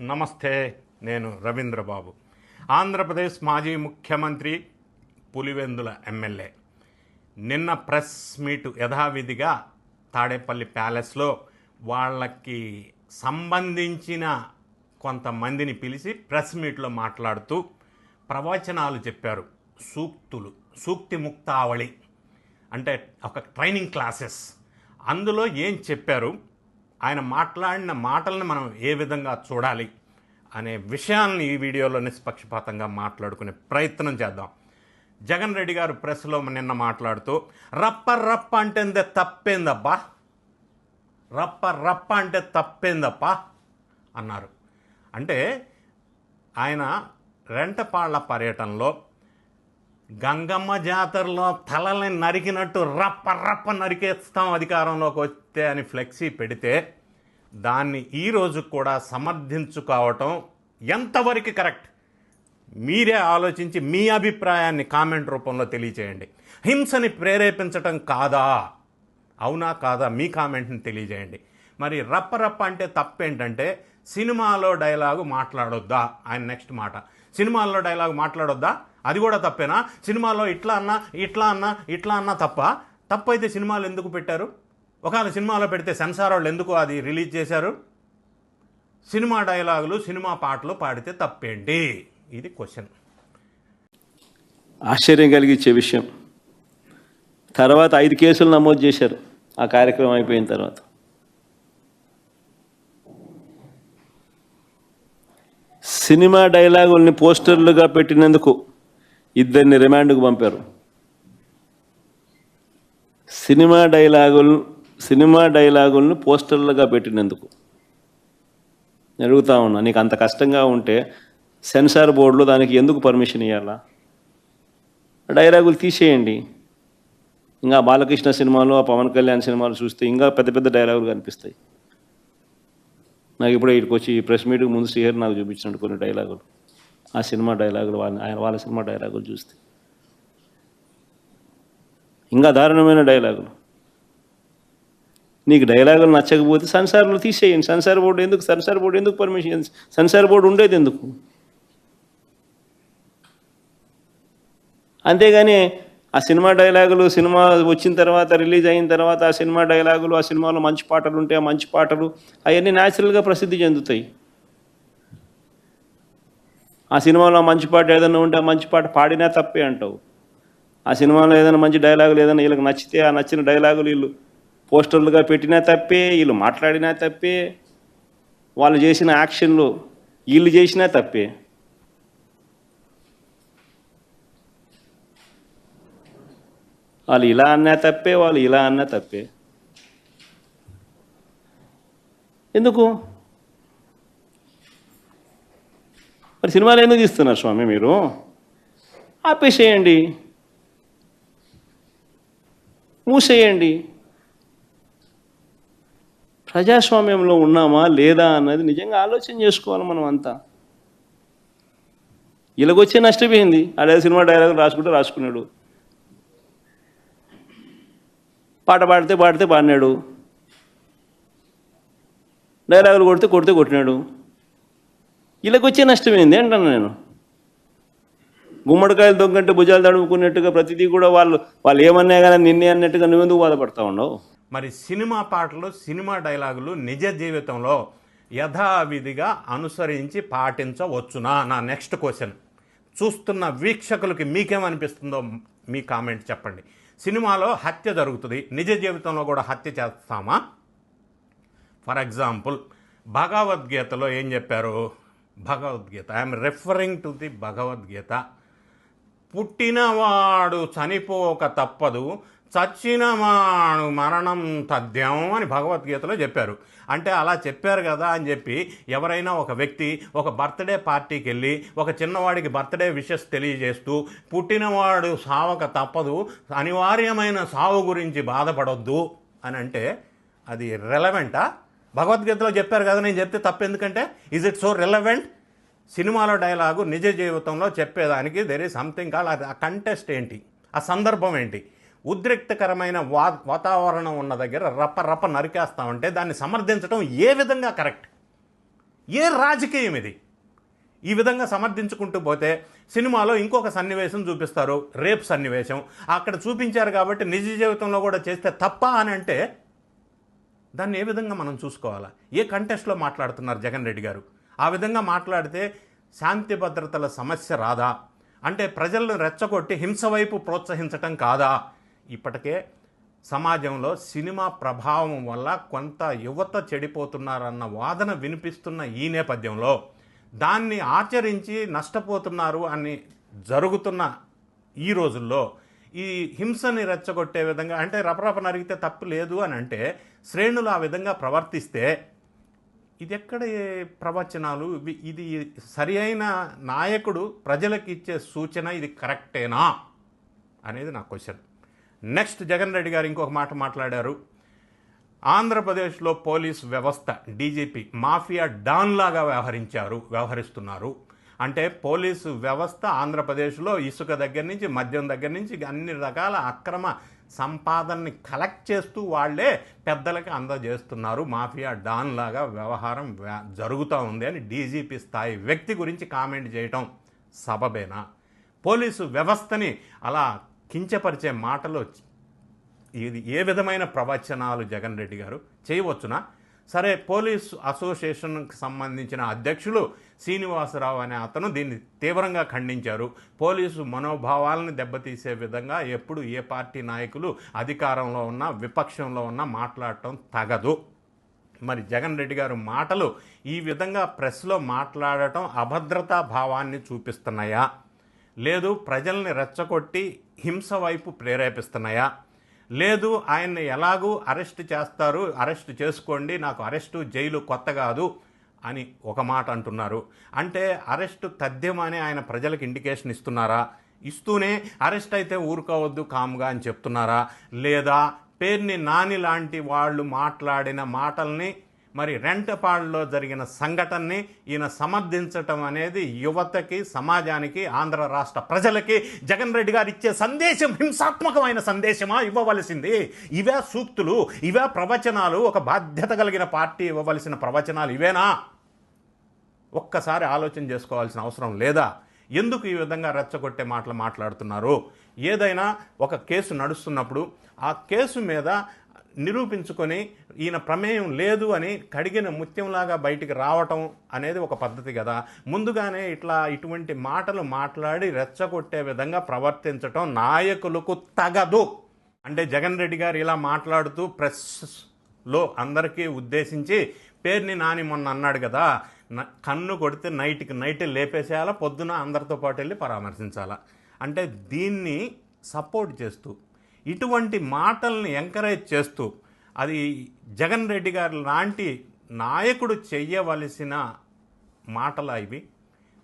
నమస్తే నేను రవీంద్రబాబు. ఆంధ్రప్రదేశ్ మాజీ ముఖ్యమంత్రి పులివెందుల ఎమ్మెల్యే. నిన్న ప్రెస్ మీట్ యథావిధిగా తాడేపల్లి ప్యాలెస్లో వాళ్ళకి సంబంధించిన కొంతమందిని పిలిచి ప్రెస్ మీట్లో మాట్లాడుతూ ప్రవచనాలు చెప్పారు. సూక్తులు సూక్తి ముక్తావళి అంటే ఒక ట్రైనింగ్ క్లాసెస్. అందులో ఏం చెప్పారు? ఆయన మాట్లాడిన మాటలను మనం ఏ విధంగా చూడాలి? అనే విషయాన్ని ఈ వీడియోలో నిష్పక్షపాతంగా మాట్లాడుకునే ప్రయత్నం చేద్దాం. జగన్ రెడ్డి గారు ప్రెస్లో నిన్న మాట్లాడుతూ రప్ప రప్ప అంటే తప్పేందబ్బా? రప్ప రప్ప అంటే తప్పేందప్పా? అన్నారు. అంటే ఆయన రెంటపాళ్ళ పర్యటనలో గంగమ్మ జాతరలో తలని నరికినట్టు రప్ప రప్ప నరికేస్తాం అధికారంలోకి వస్తే అని ఫ్లెక్సీ పెడితే దాన్ని ఈరోజు కూడా సమర్థించుకోవటం ఎంతవరకు కరెక్ట్? మీరే ఆలోచించి మీ అభిప్రాయాన్ని కామెంట్ రూపంలో తెలియజేయండి. హింసని ప్రేరేపించటం కాదా? అవునా కాదా? మీ కామెంట్ని తెలియజేయండి. మరి రప్ప రప్ప అంటే తప్పేంటంటే సినిమాలో డైలాగు మాట్లాడొద్దా? ఆయన నెక్స్ట్ మాట. సినిమాల్లో డైలాగ్ మాట్లాడొద్దా? అది కూడా తప్పేనా? సినిమాలో ఇట్లా అన్నా ఇట్లా అన్నా ఇట్లా అన్నా తప్ప? తప్పైతే సినిమాలు ఎందుకు పెట్టారు? ఒకవేళ సినిమాలో పెడితే సెన్సార్ వాళ్ళు ఎందుకు అది రిలీజ్ చేశారు? సినిమా డైలాగులు సినిమా పాటలు పాడితే తప్పేంటి? ఇది క్వశ్చన్. ఆశ్చర్యం కలిగించే విషయం. తర్వాత ఐదు కేసులు నమోదు చేశారు. ఆ కార్యక్రమం అయిపోయిన తర్వాత. సినిమా డైలాగుల్ని పోస్టర్లుగా పెట్టినందుకు ఇద్దరిని రిమాండ్కు పంపారు. సినిమా డైలాగులు సినిమా డైలాగులను పోస్టర్లుగా పెట్టినందుకు. అడుగుతా ఉన్నా నీకు అంత కష్టంగా ఉంటే సెన్సార్ బోర్డులో దానికి ఎందుకు పర్మిషన్ ఇవ్వాలా డైలాగులు తీసేయండి. ఇంకా బాలకృష్ణ సినిమాలు ఆ పవన్ కళ్యాణ్ సినిమాలు చూస్తే ఇంకా పెద్ద పెద్ద డైలాగులు కనిపిస్తాయి. నాకు ఇప్పుడే ఇక్కడికి వచ్చి ప్రెస్ మీట్కి ముందు శ్రీహరి నాకు చూపించినట్టు కొన్ని డైలాగులు. ఆ సినిమా డైలాగులు వాళ్ళ ఆయన వాళ్ళ సినిమా డైలాగులు చూస్తే. ఇంకా దారుణమైన డైలాగులు. నీకు డైలాగులు నచ్చకపోతే సెన్సార్లు తీసేయండి. సెన్సార్ బోర్డు ఎందుకు? సెన్సార్ బోర్డు ఎందుకు పర్మిషన్ సెన్సార్ బోర్డు ఉండేది ఎందుకు? అంతేగాని ఆ సినిమా డైలాగులు సినిమా వచ్చిన తర్వాత రిలీజ్ అయిన తర్వాత ఆ సినిమా డైలాగులు ఆ సినిమాలో మంచి పాటలు ఉంటే ఆ మంచి పాటలు అవన్నీ న్యాచురల్గా ప్రసిద్ధి చెందుతాయి. ఆ సినిమాలో మంచి పాట ఏదైనా ఉంటే ఆ మంచి పాట పాడినా తప్పే అంటావు. ఆ సినిమాలో ఏదైనా మంచి డైలాగులు ఏదైనా వీళ్ళకి నచ్చితే ఆ నచ్చిన డైలాగులు వీళ్ళు పోస్టర్లుగా పెట్టినా తప్పే వీళ్ళు మాట్లాడినా తప్పే వాళ్ళు చేసిన యాక్షన్లు వీళ్ళు చేసినా తప్పే. వాళ్ళు ఇలా అన్నా తప్పే వాళ్ళు ఇలా అన్నా తప్పే. ఎందుకు? మరి సినిమాలు ఎందుకు తీస్తున్నారు స్వామి మీరు? ఆపేసేయండి. మూసేయండి. ప్రజాస్వామ్యంలో ఉన్నామా లేదా అన్నది నిజంగా ఆలోచన చేసుకోవాలి మనం అంతా. ఇలాగొచ్చే నష్టపోయింది. అదే సినిమా డైలాగ్ రాసుకుంటే రాసుకున్నాడు. పాట పాడితే పాడితే పాడినాడు. డైలాగులు కొడితే కొడితే కొట్టినాడు. ఇలాగొచ్చే నష్టమైంది నష్టం అంటాను నేను? గుమ్మడికాయలు దొంగంటే భుజాలు తడుముకున్నట్టుగా ప్రతిదీ కూడా వాళ్ళు వాళ్ళు ఏమన్నా కానీ నిన్నే అన్నట్టుగా నువ్వెందుకు బాధపడతా ఉండవు మరి సినిమా పాటలు సినిమా డైలాగులు నిజ జీవితంలో యథావిధిగా అనుసరించి పాటించవచ్చునా? నా నెక్స్ట్ క్వశ్చన్. చూస్తున్న వీక్షకులకి మీకేమనిపిస్తుందో మీ కామెంట్ చెప్పండి. సినిమాలో హత్య జరుగుతుంది. నిజ జీవితంలో కూడా హత్య చేస్తామా? ఫర్ ఎగ్జాంపుల్ భగవద్గీతలో ఏం చెప్పారు? Bhagavad Gita. I'm referring to the Bhagavad Gita. పుట్టినవాడు చనిపోక తప్పదు. చచ్చినవాడు మరణం తథ్యం అని భగవద్గీతలో చెప్పారు. అంటే అలా చెప్పారు కదా అని చెప్పి ఎవరైనా ఒక వ్యక్తి ఒక బర్త్డే పార్టీకి వెళ్ళి ఒక చిన్నవాడికి బర్త్డే విషెస్ తెలియజేస్తూ పుట్టినవాడు సావక తప్పదు అనివార్యమైన సావు గురించి బాధపడొద్దు అని అంటే అది రెలవెంటా భగవద్గీతలో చెప్పారు కదా నేను చెప్తే తప్పెందుకంటే ఈజ్ ఇట్ సో రెలవెంట్ సినిమాలో డైలాగు నిజ జీవితంలో చెప్పేదానికి దెర్ ఈజ్ సంథింగ్ కాల్ అది ఆ కంటెస్ట్ ఏంటి? ఆ సందర్భం ఏంటి? ఉద్రిక్తకరమైన వా వాతావరణం ఉన్న దగ్గర రప్ప రప్ప నరికేస్తామంటే దాన్ని సమర్థించడం ఏ విధంగా కరెక్ట్? ఏ రాజకీయం ఇది? ఈ విధంగా సమర్థించుకుంటూ పోతే సినిమాలో ఇంకొక సన్నివేశం చూపిస్తారు రేప్ సన్నివేశం. అక్కడ చూపించారు కాబట్టి నిజ జీవితంలో కూడా చేస్తే తప్ప అని అంటే దాన్ని ఏ విధంగా మనం చూసుకోవాలా? ఏ కంటెస్ట్లో మాట్లాడుతున్నారు జగన్ రెడ్డి గారు? ఆ విధంగా మాట్లాడితే శాంతి భద్రతల సమస్య రాదా? అంటే ప్రజలను రెచ్చగొట్టి హింస వైపు ప్రోత్సహించటం కాదా? ఇప్పటికే సమాజంలో సినిమా ప్రభావం వల్ల కొంత యువత చెడిపోతున్నారన్న వాదన వినిపిస్తున్న ఈ నేపథ్యంలో దాన్ని ఆచరించి నష్టపోతున్నారు అని జరుగుతున్న ఈ రోజుల్లో ఈ హింసని రెచ్చగొట్టే విధంగా అంటే రపరప నరిగితే తప్పు లేదు అని అంటే శ్రేణులు ఆ విధంగా ప్రవర్తిస్తే ఇది ఎక్కడ ప్రవచనాలు? ఇది సరి అయిన నాయకుడు ప్రజలకు ఇచ్చే సూచన ఇది కరెక్టేనా? అనేది నా క్వశ్చన్. నెక్స్ట్ జగన్ రెడ్డి గారు ఇంకొక మాట మాట్లాడారు. ఆంధ్రప్రదేశ్లో పోలీస్ వ్యవస్థ డీజీపీ మాఫియా డాన్ లాగా వ్యవహరించారు వ్యవహరిస్తున్నారు. అంటే పోలీసు వ్యవస్థ ఆంధ్రప్రదేశ్లో ఇసుక దగ్గర నుంచి మద్యం దగ్గర నుంచి అన్ని రకాల అక్రమ సంపాదనని కలెక్ట్ చేస్తూ వాళ్ళే పెద్దలకి అందజేస్తున్నారు. మాఫియా డాన్ లాగా వ్యవహారం జరుగుతూ ఉంది అని డీజీపీ స్థాయి వ్యక్తి గురించి కామెంట్ చేయటం సబబేనా? పోలీసు వ్యవస్థని అలా కించపరిచే మాటలు ఇది ఏ విధమైన ప్రవచనాలు జగన్ రెడ్డి గారు చేయవచ్చునా? సరే పోలీస్ అసోసియేషన్కి సంబంధించిన అధ్యక్షులు శ్రీనివాసరావు అనే అతను దీన్ని తీవ్రంగా ఖండించారు. పోలీసు మనోభావాలను దెబ్బతీసే విధంగా ఎప్పుడు ఏ పార్టీ నాయకులు అధికారంలో ఉన్నా విపక్షంలో ఉన్నా మాట్లాడటం తగదు. మరి జగన్ రెడ్డి గారు మాటలు ఈ విధంగా ప్రెస్లో మాట్లాడటం అభద్రతా భావాన్ని చూపిస్తున్నాయా? లేదు ప్రజల్ని రెచ్చగొట్టి హింస వైపు ప్రేరేపిస్తున్నాయా? లేదు ఆయన్ని ఎలాగూ అరెస్ట్ చేస్తారు అరెస్ట్ చేసుకోండి నాకు అరెస్టు జైలు కొత్త కాదు అని ఒక మాట అంటున్నారు. అంటే అరెస్టు తథ్యమని ఆయన ప్రజలకు ఇండికేషన్ ఇస్తున్నారా? ఇస్తూనే అరెస్ట్ అయితే ఊరుకోవద్దు కామ్గా అని చెప్తున్నారా? లేదా పేర్ని నాని లాంటి వాళ్ళు మాట్లాడిన మాటల్ని మరి రెంటపాడులో జరిగిన సంఘటనని ఈయన సమర్థించటం అనేది యువతకి సమాజానికి ఆంధ్ర రాష్ట్ర ప్రజలకి జగన్ రెడ్డి గారు ఇచ్చే సందేశం హింసాత్మకమైన సందేశమా ఇవ్వవలసింది. ఇవే సూక్తులు ఇవే ప్రవచనాలు ఒక బాధ్యత కలిగిన పార్టీ ఇవ్వవలసిన ప్రవచనాలు ఇవేనా? ఒక్కసారి ఆలోచన చేసుకోవాల్సిన అవసరం లేదా? ఎందుకు ఈ విధంగా రెచ్చగొట్టే మాటలు మాట్లాడుతున్నారు? ఏదైనా ఒక కేసు నడుస్తున్నప్పుడు ఆ కేసు మీద నిరూపించుకొని ఈయన ప్రమేయం లేదు అని కడిగిన ముత్యంలాగా బయటికి రావటం అనేది ఒక పద్ధతి కదా. ముందుగానే ఇట్లా ఇటువంటి మాటలు మాట్లాడి రెచ్చగొట్టే విధంగా ప్రవర్తించటం నాయకులకు తగదు. అంటే జగన్ రెడ్డి గారు ఇలా మాట్లాడుతూ ప్రెస్లో అందరికీ ఉద్దేశించి పేరుని నాని మొన్న అన్నాడు కదా న- కన్ను కొడితే నైట్కి నైట్ లేపేసేయాలా పొద్దున అందరితో పాటు వెళ్ళి పరామర్శించాలా? అంటే దీన్ని సపోర్ట్ చేస్తూ ఇటువంటి మాటల్ని ఎంకరేజ్ చేస్తూ అది జగన్ రెడ్డి గారు లాంటి నాయకుడు చెయ్యవలసిన మాటలా ఇవి.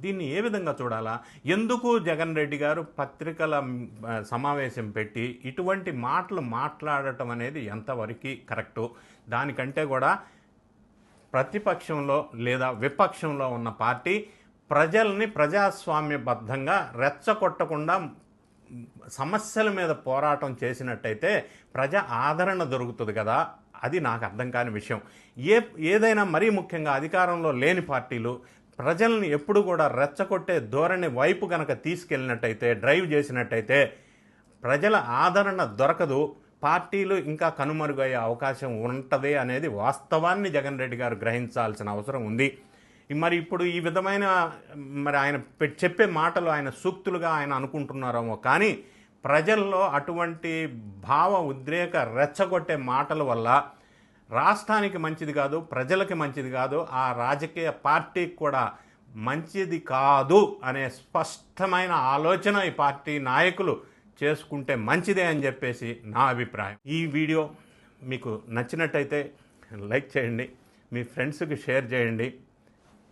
దీన్ని ఏ విధంగా చూడాలా? ఎందుకు జగన్ రెడ్డి గారు పత్రికల సమావేశం పెట్టి ఇటువంటి మాటలు మాట్లాడటం అనేది ఎంతవరకు కరెక్టు? దానికంటే కూడా ప్రతిపక్షంలో లేదా విపక్షంలో ఉన్న పార్టీ ప్రజల్ని ప్రజాస్వామ్యబద్ధంగా రెచ్చగొట్టకుండా సమస్యల మీద పోరాటం చేసినట్టయితే ప్రజా ఆదరణ దొరుకుతుంది కదా అది నాకు అర్థం కాని విషయం. ఏ ఏదైనా మరీ ముఖ్యంగా అధికారంలో లేని పార్టీలు ప్రజల్ని ఎప్పుడు కూడా రెచ్చగొట్టే ధోరణి వైపు గనక తీసుకెళ్ళినట్టయితే డ్రైవ్ చేసినట్టయితే ప్రజల ఆదరణ దొరకదు. పార్టీలు ఇంకా కనుమరుగయ్యే అవకాశం ఉంటుంది అనేది వాస్తవాన్ని జగన్ రెడ్డి గారు గ్రహించాల్సిన అవసరం ఉంది. మరి ఇప్పుడు ఈ విధమైన మరి ఆయన చెప్పే మాటలు ఆయన సూక్తులుగా ఆయన అనుకుంటున్నారేమో. కానీ ప్రజల్లో అటువంటి భావ ఉద్రేక రెచ్చగొట్టే మాటల వల్ల రాష్ట్రానికి మంచిది కాదు ప్రజలకి మంచిది కాదు ఆ రాజకీయ పార్టీకి కూడా మంచిది కాదు అనే స్పష్టమైన ఆలోచన ఈ పార్టీ నాయకులు చేసుకుంటే మంచిదే అని చెప్పేసి నా అభిప్రాయం. ఈ వీడియో మీకు నచ్చినట్టయితే లైక్ చేయండి మీ ఫ్రెండ్స్కి షేర్ చేయండి.